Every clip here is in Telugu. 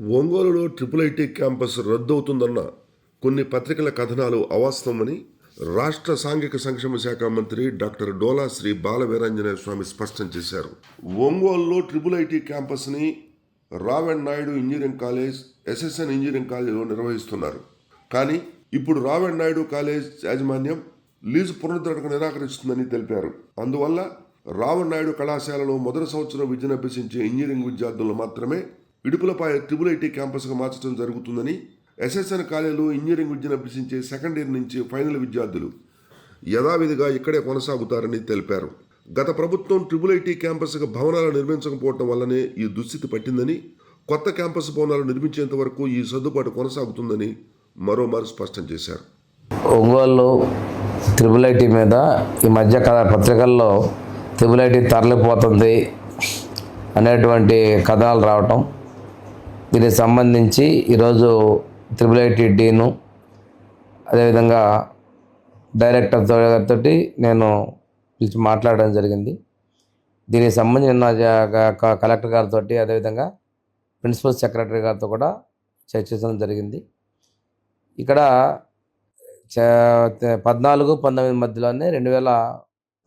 ఒంగోలులో ట్రిపుల్ ఐటీ క్యాంపస్ రద్దవుతుందన్న కొన్ని పత్రికల కథనాలు అవాస్తవమని రాష్ట్ర సాంఘిక సంక్షేమ శాఖ మంత్రి డాక్టర్ డోలా శ్రీ బాల వీరాంజనేయ స్వామి స్పష్టం చేశారు. ఒంగోలులో triple IT క్యాంపస్ని Raven Naidu engineering college SSN engineering కాలేజ్లో నిర్వహిస్తున్నారు. కానీ ఇప్పుడు రావెన్ నాయుడు కాలేజ్ యాజమాన్యం లీజు పునరుద్ధరణకు నిరాకరిస్తుందని తెలిపారు. అందువల్ల రావణ్ నాయుడు కళాశాలలో మొదటి సంవత్సరం విద్యను అభ్యసించే ఇంజనీరింగ్ విద్యార్థులు మాత్రమే ఇడుపులపై ట్రిపుల్ ఐటీ క్యాంపస్గా మార్చడం జరుగుతుందని ఎస్ఎస్ఎన్ కాలేజీలో ఇంజనీరింగ్ విద్యను అభ్యసించే సెకండ్ ఇయర్ నుంచి ఫైనల్ విద్యార్థులు. యథావిధిగా ఇక్కడే కొనసాగుతారని తెలిపారు. గత ప్రభుత్వం ట్రిపుల్ ఐటీ క్యాంపస్గా భవనాలు నిర్మించకపోవడం వల్లనే ఈ దుస్థితి పట్టిందని కొత్త క్యాంపస్ భవనాలు నిర్మించేంత వరకు ఈ సర్దుబాటు కొనసాగుతుందని మరోమారు స్పష్టం చేశారు. ఒంగోలు త్రిబుల్ ఐటీ మీద ఈ మధ్య కథ పత్రికల్లో త్రిబుల్ ఐటీ తరలిపోతుంది అనేటువంటి కథనాలు రావటం దీనికి సంబంధించి ఈరోజు త్రిబుల్ ఐటీ డీను అదేవిధంగా డైరెక్టర్ గారితో నేను పిలిచి మాట్లాడడం జరిగింది. దీనికి సంబంధించిన క- కలెక్టర్ గారితో అదేవిధంగా ప్రిన్సిపల్ సెక్రటరీ గారితో కూడా చర్చించడం జరిగింది. ఇక్కడ చ- పద్నాలుగు పంతొమ్మిది మధ్యలోనే రెండు వేల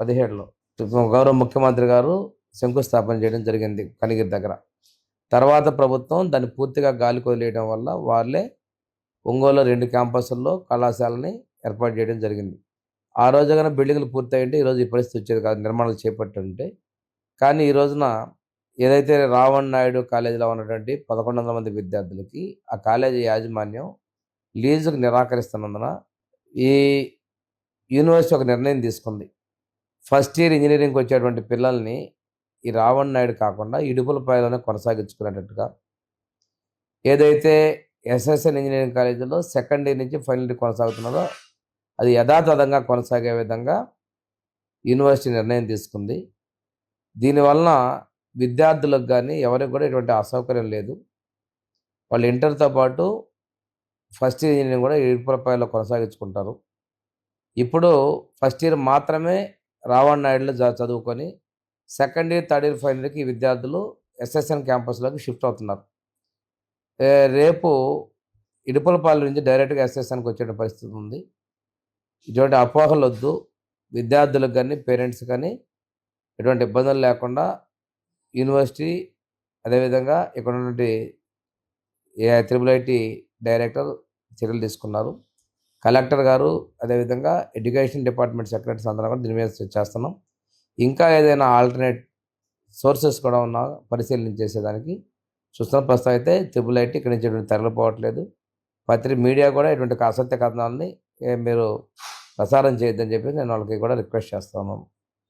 పదిహేడులో గౌరవ ముఖ్యమంత్రి గారు శంకుస్థాపన చేయడం జరిగింది కనిగిరి దగ్గర. తర్వాత ప్రభుత్వం దాన్ని పూర్తిగా గాలి కొదిలేయడం వల్ల వాళ్ళే ఒంగోలు రెండు క్యాంపస్ల్లో కళాశాలని ఏర్పాటు చేయడం జరిగింది. ఆ రోజు కన్నా బిల్డింగ్లు పూర్తయింటే ఈరోజు ఈ పరిస్థితి వచ్చేది కాదు నిర్మాణాలు చేపట్టుంటే. కానీ ఈ రోజున ఏదైతే రావణ్ నాయుడు కాలేజీలో ఉన్నటువంటి పదకొండు వందల మంది విద్యార్థులకి ఆ కాలేజీ యాజమాన్యం లీజుకు నిరాకరిస్తున్నందున ఈ యూనివర్సిటీ ఒక నిర్ణయం తీసుకుంది. ఫస్ట్ ఇయర్ ఇంజనీరింగ్కి వచ్చేటువంటి పిల్లల్ని ఈ రావణ్ నాయుడు కాకుండా ఇడుపులపాయలోనే కొనసాగించుకునేటట్టుగా. ఏదైతే ఎస్ఎస్ఎన్ ఇంజనీరింగ్ కాలేజీలో సెకండ్ ఇయర్ నుంచి ఫైనల్ ఇయర్ కొనసాగుతున్నదో అది యథాతథంగా కొనసాగే విధంగా యూనివర్సిటీ నిర్ణయం తీసుకుంది. దీనివలన విద్యార్థులకు కానీ ఎవరికి కూడా ఎటువంటి అసౌకర్యం లేదు. వాళ్ళు ఇంటర్తో పాటు ఫస్ట్ ఇయర్ ఇంజనీరింగ్ కూడా ఇడుపులపాయలో కొనసాగించుకుంటారు. ఇప్పుడు ఫస్ట్ ఇయర్ మాత్రమే రావణ్ నాయుడులో చ- చదువుకొని second year third year final ఇయర్కి ఈ విద్యార్థులు ఎస్ఎస్ఎన్ క్యాంపస్లోకి షిఫ్ట్ అవుతున్నారు. రేపు ఇడుపులపాలెం నుంచి డైరెక్ట్గా ఎస్ఎస్ఎన్కి వచ్చే పరిస్థితి ఉంది. ఇటువంటి అపోహలు వద్దు విద్యార్థులకు కానీ పేరెంట్స్ కానీ ఎటువంటి ఇబ్బందులు లేకుండా యూనివర్సిటీ అదేవిధంగా ఇక్కడ ఉన్నటువంటి ఏ త్రిబుల్ ఐటీ డైరెక్టర్ చర్యలు తీసుకున్నారు. కలెక్టర్ గారు అదేవిధంగా ఎడ్యుకేషన్ డిపార్ట్మెంట్ సెక్రటరీస్ అందరం కూడా దీని మీద చేస్తున్నాం. ఇంకా ఏదైనా ఆల్టర్నేట్ సోర్సెస్ కూడా ఉన్నా పరిశీలన చేసేదానికి చూస్తున్న ప్రస్తుతం అయితే ట్రిపుల్ ఐటీ ఇక్కడి నుంచి ఎటువంటి తరలిపోవట్లేదు పత్రి మీడియా కూడా ఇటువంటి అసత్య కథనాలని మీరు ప్రసారం చేయొద్దని చెప్పి నేను వాళ్ళకి కూడా రిక్వెస్ట్ చేస్తాను